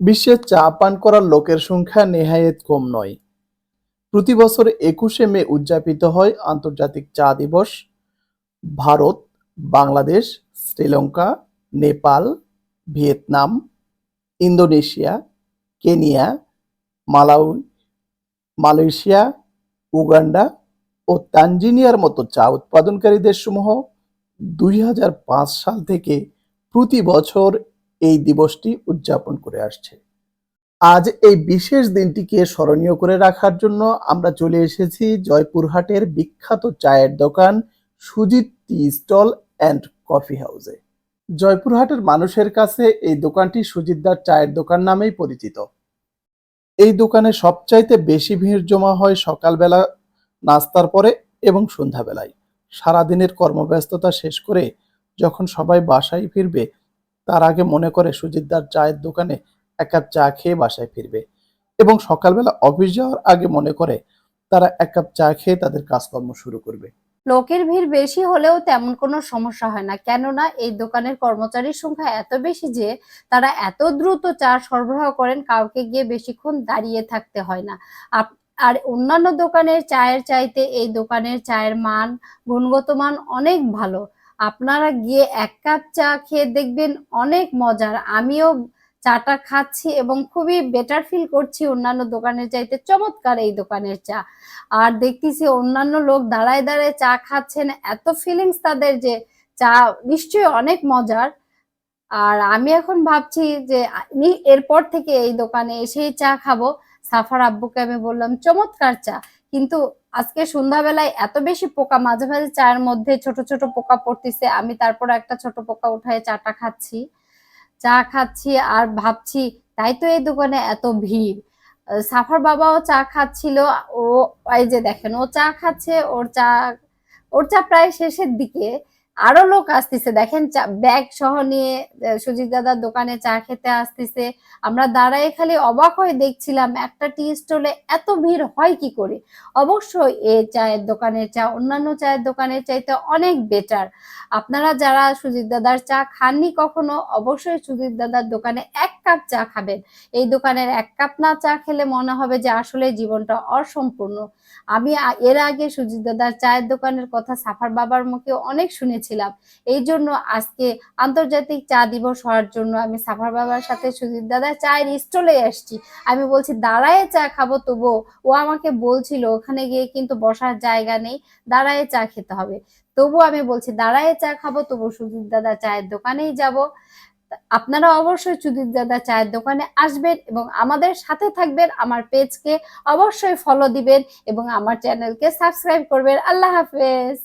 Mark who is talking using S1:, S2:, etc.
S1: বিশ্বে চা পান করার লোকের সংখ্যা নেহায়েত কম নয়। প্রতি বছর একুশে মে উদযাপিত হয় আন্তর্জাতিক চা দিবস। Bharat, Bangladesh, Sri Lanka, Nepal, Vietnam, Indonesia, Kenya Malawi Malaysia, Uganda ও তানজিনিয়ার মতো চা উৎপাদনকারী দেশসমূহ দুই হাজার পাঁচ সাল থেকে প্রতি বছর এই দিবসটি উদযাপন করে আসছে। আজ এই বিশেষ দিনটিকে স্মরণীয় করে রাখার জন্য আমরা চলে এসেছি জয়পুরহাটের বিখ্যাত চায়ের দোকান Sujit tea stall and coffee হাউসে। জয়পুরহাটের মানুষের কাছে এই দোকানটি সুজিতদার চায়ের দোকান নামেই পরিচিত। এই দোকানে সবচাইতে বেশি ভিড় জমা হয় সকালবেলা নাস্তার পরে এবং সন্ধ্যাবেলায়। সারাদিনের কর্মব্যস্ততা শেষ করে যখন সবাই বাসায় ফিরবে তার আগে মনে করে সুজিতদার চায়ের দোকানে এক কাপ চা খেয়ে বাসায় ফিরবে। এবং সকালবেলা অফিস যাওয়ার আগে মনে করে তারা এক কাপ চা খেয়ে তাদের কাজকর্ম শুরু করবে।
S2: লোকের ভিড় বেশি হলেও তেমন কোনো সমস্যা হয় না। কেননা এই দোকানের কর্মচারীর সংখ্যা এত বেশি যে তারা এত দ্রুত চা সরবরাহ করেন, কাউকে গিয়ে বেশিক্ষণ দাঁড়িয়ে থাকতে হয় না। আর অন্যান্য দোকানের চায়ের চাইতে এই দোকানের চায়ের মান, গুণগত মান অনেক ভালো। আপনারা গিয়ে এক কাপ চা খেয়ে দেখবেন অনেক মজার। আমিও চাটা খাচ্ছি এবং খুবই বেটার ফিল করছি অন্যান্য দোকানের চাইতে। চমৎকার এই দোকানের চা। আর দেখতেছি অন্যান্য লোক দাঁড়ায় দাঁড়ায় চা খাচ্ছেন। এত ফিলিংস তাদের যে চা নিশ্চয়ই অনেক মজার। আর আমি এখন ভাবছি যে এরপর থেকে এই দোকানে এসেই চা খাব। সাফার আব্বুকে আমি বললাম, চমৎকার চা। কিন্তু আজকে সন্ধ্যাবেলায় এত বেশি পোকা, মাঝে মাঝে চায়ের মধ্যে ছোট ছোট পোকা পড়তেছে, আমি তারপর একটা ছোট পোকা উঠায় চাটা খাচ্ছি। চা খাচ্ছি আর ভাবছি, তাই তো এই দোকানে এত ভিড়। সাফার বাবাও চা খাচ্ছিল, ও এই যে দেখেন, ও চা খাচ্ছে, ওর চা ওর চা প্রায় শেষের দিকে। আরও লোক আসতেছে। দেখেন ব্যাগ সহ নিয়ে সুজিত দাদার দোকানে চা খেতে আসতেছে। আমরা দাঁড়ায় খালি অবাক হয়ে দেখছিলাম, একটা টি স্টলে এত ভিড় হয় কি করে? অবশ্যই এ চায়ের দোকানের চা, অন্যান্য চায়ের দোকানের চাইতে অনেক বেটার আপনারা যারা সুজিত দাদার চা খাননি কখনো, অবশ্যই সুজিত দাদার দোকানে এক কাপ চা খাবেন। এই দোকানের এক কাপ না চা খেলে মনে হবে যে আসলে জীবনটা অসম্পূর্ণ। আমি এর আগে সুজিত দাদার চায়ের দোকানের কথা সাফার বাবার মুখে অনেক শুনেছিলাম এই জন্য আজকে আন্তর্জাতিক চা দিবস হওয়ার জন্য আমি সাফার বাবার সাথে সুজিত দাদা চায়ের স্টলে এসেছি। আমি বলছি, দাঁড়ায় চা খাব তবুও ও আমাকে বলছিল, ওখানে গিয়ে কিন্তু বসার জায়গা নেই, দাঁড়ায় চা খেতে হবে। তবু আমি বলছি, দাঁড়ায় চা খাব তবু সুজিত দাদা চায়ের দোকানেই যাব। আপনারা অবশ্যই সুজিত দাদা চায়ের দোকানে আসবেন এবং আমাদের সাথে থাকবেন, আমার পেজকে অবশ্যই ফলো দিবেন এবং আমার চ্যানেলকে সাবস্ক্রাইব করবেন। আল্লাহ হাফেজ।